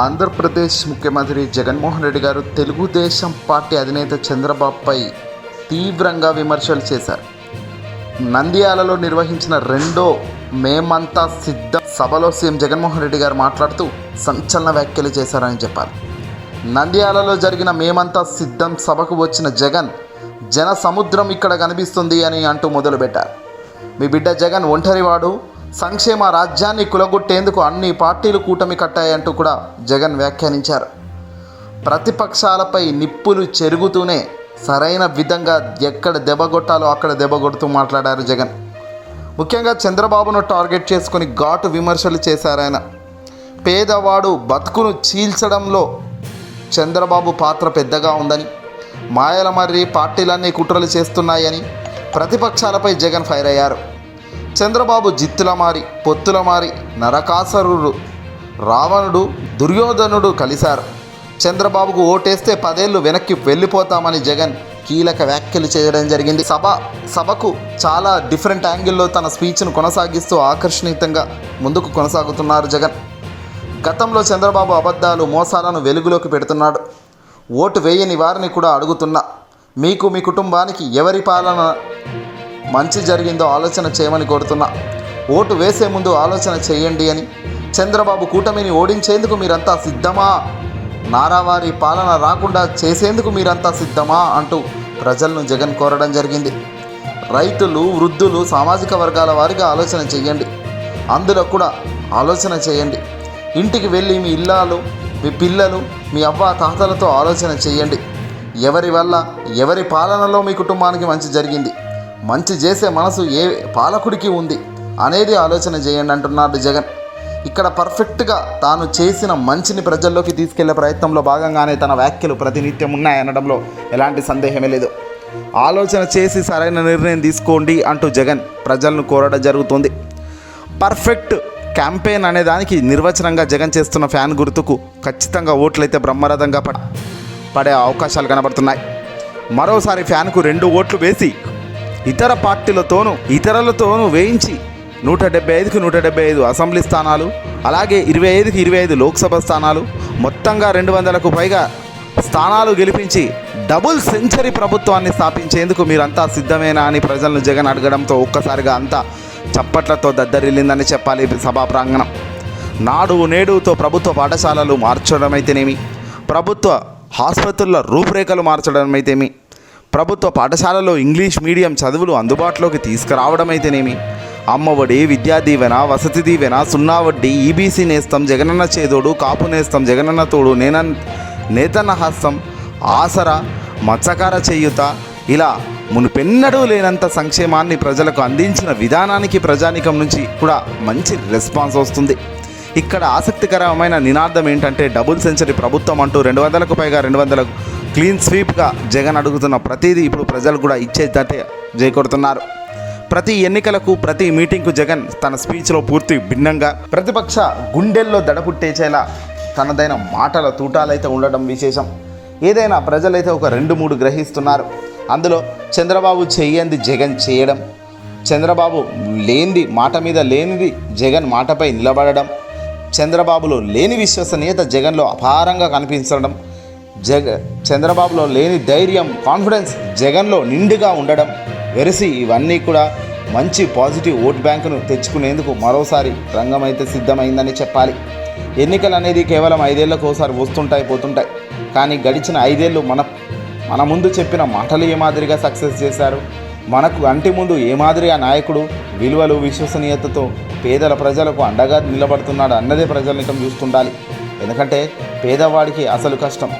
ఆంధ్రప్రదేశ్ ముఖ్యమంత్రి జగన్మోహన్ రెడ్డి గారు తెలుగుదేశం పార్టీ అధినేత చంద్రబాబుపై తీవ్రంగా విమర్శలు చేశారు. నంద్యాలలో నిర్వహించిన రెండో మేమంతా సిద్ధ సభలో సీఎం జగన్మోహన్ రెడ్డి గారు మాట్లాడుతూ సంచలన వ్యాఖ్యలు చేశారని చెప్పారు. నంద్యాలలో జరిగిన మేమంతా సిద్ధం సభకు వచ్చిన జగన్ జన సముద్రం ఇక్కడ కనిపిస్తుంది అని అంటూ మొదలుపెట్టారు. మీ బిడ్డ జగన్ ఒంటరివాడు సంక్షేమ రాజ్యాన్ని కులగొట్టేందుకు అన్ని పార్టీలు కూటమి కట్టాయంటూ కూడా జగన్ వ్యాఖ్యానించారు. ప్రతిపక్షాలపై నిప్పులు చెరుగుతూనే సరైన విధంగా ఎక్కడ దెబ్బగొట్టాలో అక్కడ దెబ్బగొడుతూ మాట్లాడారు జగన్. ముఖ్యంగా చంద్రబాబును టార్గెట్ చేసుకొని ఘాటు విమర్శలు చేశారాయన పేదవాడు బతుకును చీల్చడంలో చంద్రబాబు పాత్ర పెద్దగా ఉందని మాయల మర్రి పార్టీలన్నీ కుట్రలు చేస్తున్నాయని ప్రతిపక్షాలపై జగన్ ఫైర్ అయ్యారు. చంద్రబాబు జిత్తుల మారి పొత్తుల మారి రావణుడు దుర్యోధనుడు కలిశారు. చంద్రబాబుకు ఓటేస్తే పదేళ్ళు వెనక్కి వెళ్ళిపోతామని జగన్ కీలక వ్యాఖ్యలు చేయడం జరిగింది. సభ సభకు చాలా డిఫరెంట్ యాంగిల్లో తన స్పీచ్ను కొనసాగిస్తూ ఆకర్షణీయంగా ముందుకు కొనసాగుతున్నారు జగన్. గతంలో చంద్రబాబు అబద్ధాలు మోసాలను వెలుగులోకి పెడుతున్నాడు. ఓటు వేయని వారిని కూడా అడుగుతున్నా. మీకు మీ కుటుంబానికి ఎవరి పాలన మంచి జరిగిందో ఆలోచన చేయమని కోరుతున్నా. ఓటు వేసే ముందు ఆలోచన చేయండి అని. చంద్రబాబు కూటమిని ఓడించేందుకు మీరంతా సిద్ధమా? నారావారి పాలన రాకుండా చేసేందుకు మీరంతా సిద్ధమా? అంటూ ప్రజలను జగన్ కోరడం జరిగింది. రైతులు వృద్ధులు సామాజిక వర్గాల వారిగా ఆలోచన చేయండి. అందులో కూడా ఆలోచన చేయండి. ఇంటికి వెళ్ళి మీ ఇల్లాలు మీ పిల్లలు మీ అవ్వ తాతలతో ఆలోచన చేయండి. ఎవరి వల్ల ఎవరి పాలనలో మీ కుటుంబానికి మంచి జరిగింది? మంచి చేసే మనసు ఏ పాలకుడికి ఉంది అనేది ఆలోచన చేయండి అంటున్నాడు జగన్. ఇక్కడ పర్ఫెక్ట్గా తాను చేసిన మంచిని ప్రజల్లోకి తీసుకెళ్ళే ప్రయత్నంలో భాగంగానే తన వ్యాఖ్యలు ప్రతినిత్యం ఉన్నాయనడంలో ఎలాంటి సందేహమే లేదు. ఆలోచన చేసి సరైన నిర్ణయం తీసుకోండి అంటూ జగన్ ప్రజలను కోరడం జరుగుతుంది. పర్ఫెక్ట్ క్యాంపెయిన్ అనే దానికి నిర్వచనంగా జగన్ చేస్తున్న ఫ్యాన్ గుర్తుకు ఖచ్చితంగా ఓట్లయితే బ్రహ్మరథంగా పడ పడే అవకాశాలు కనబడుతున్నాయి. మరోసారి ఫ్యాన్కు రెండు ఓట్లు వేసి ఇతర పార్టీలతోనూ ఇతరులతోనూ వేయించి నూట డెబ్బై ఐదుకి నూట డెబ్బై ఐదు అసెంబ్లీ స్థానాలు అలాగే ఇరవై ఐదుకి ఇరవై ఐదు లోక్సభ స్థానాలు మొత్తంగా రెండు వందలకు పైగా స్థానాలు గెలిపించి డబుల్ సెంచరీ ప్రభుత్వాన్ని స్థాపించేందుకు మీరంతా సిద్ధమేనా అని ప్రజలను జగన్ అడగడంతో ఒక్కసారిగా అంతా చప్పట్లతో దద్దరిల్లిందని చెప్పాలి సభా ప్రాంగణం. నాడు నేడుతో ప్రభుత్వ పాఠశాలలు మార్చడం అయితేనేమి ప్రభుత్వ ఆసుపత్రుల రూపురేఖలు మార్చడం అయితేమి ప్రభుత్వ పాఠశాలలో ఇంగ్లీష్ మీడియం చదువులు అందుబాటులోకి తీసుకురావడం అయితేనేమి అమ్మఒడి విద్యా దీవెన వసతి దీవెన సున్నా వడ్డీ ఈబీసీ నేస్తం జగనన్న చేదోడు కాపు నేస్తం జగనన్న తోడు నేన నేతన్న హస్తం ఆసరా మత్స్యకార చేయుత ఇలా మునుపెన్నడూ లేనంత సంక్షేమాన్ని ప్రజలకు అందించిన విధానానికి ప్రజానికం నుంచి కూడా మంచి రెస్పాన్స్ వస్తుంది. ఇక్కడ ఆసక్తికరమైన నినాదం ఏంటంటే డబుల్ సెంచరీ ప్రభుత్వం అంటూ రెండు వందలకు పైగా రెండు వందలకు క్లీన్ స్వీప్గా జగన్ అడుగుతున్న ప్రతిదీ ఇప్పుడు ప్రజలు కూడా ఇచ్చేదంటే చేకూడుతున్నారు ప్రతి ఎన్నికలకు ప్రతి మీటింగ్కు జగన్ తన స్పీచ్లో పూర్తి భిన్నంగా ప్రతిపక్ష గుండెల్లో దడపుట్టేచేలా తనదైన మాటల తూటాలైతే ఉండడం విశేషం. ఏదైనా ప్రజలైతే ఒక రెండు మూడు గ్రహిస్తున్నారు. అందులో చంద్రబాబు చెయ్యంది జగన్ చేయడం చంద్రబాబు లేనిది మాట మీద లేనిది జగన్ మాటపై నిలబడడం చంద్రబాబులో లేని విశ్వసనీయత జగన్లో అపారంగా కనిపించడం జగ చంద్రబాబులో లేని ధైర్యం కాన్ఫిడెన్స్ జగన్లో నిండుగా ఉండడం వెరసి ఇవన్నీ కూడా మంచి పాజిటివ్ ఓట్ బ్యాంకును తెచ్చుకునేందుకు మరోసారి రంగం అయితే సిద్ధమైందని చెప్పాలి. ఎన్నికలు అనేది కేవలం ఐదేళ్ళకు ఒకసారి వస్తుంటాయి పోతుంటాయి. కానీ గడిచిన ఐదేళ్ళు మన మన ముందు చెప్పిన మాటలు ఏ మాదిరిగా సక్సెస్ చేశారు? మనకు అంటి ముందు ఏ మాదిరిగా నాయకుడు విలువలు విశ్వసనీయతతో పేదల ప్రజలకు అండగా నిలబడుతున్నాడు అన్నదే ప్రజలనికం చూస్తుండాలి. ఎందుకంటే పేదవాడికి అసలు కష్టం.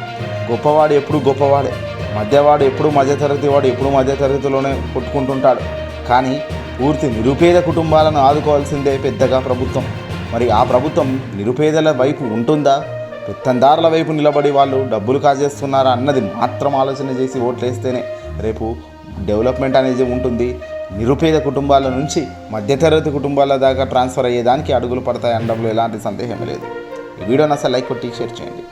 గొప్పవాడు ఎప్పుడు గొప్పవాడే. మధ్యవాడు ఎప్పుడు మధ్యతరగతి వాడు ఎప్పుడు మధ్యతరగతిలోనే కొట్టుకుంటుంటాడు. కానీ పూర్తి నిరుపేద కుటుంబాలను ఆదుకోవాల్సిందే పెద్దగా ప్రభుత్వం. మరి ఆ ప్రభుత్వం నిరుపేదల వైపు ఉంటుందా? పెత్తందారుల వైపు నిలబడి వాళ్ళు డబ్బులు కాజేస్తున్నారా అన్నది మాత్రం ఆలోచన చేసి ఓట్లేస్తేనే రేపు డెవలప్మెంట్ అనేది ఉంటుంది. నిరుపేద కుటుంబాల నుంచి మధ్యతరగతి కుటుంబాల దాకా ట్రాన్స్ఫర్ అయ్యేదానికి అడుగులు పడతాయి అనడంలో ఎలాంటి సందేహం లేదు. ఈ వీడియోని అసలు లైక్ కొట్టి షేర్ చేయండి.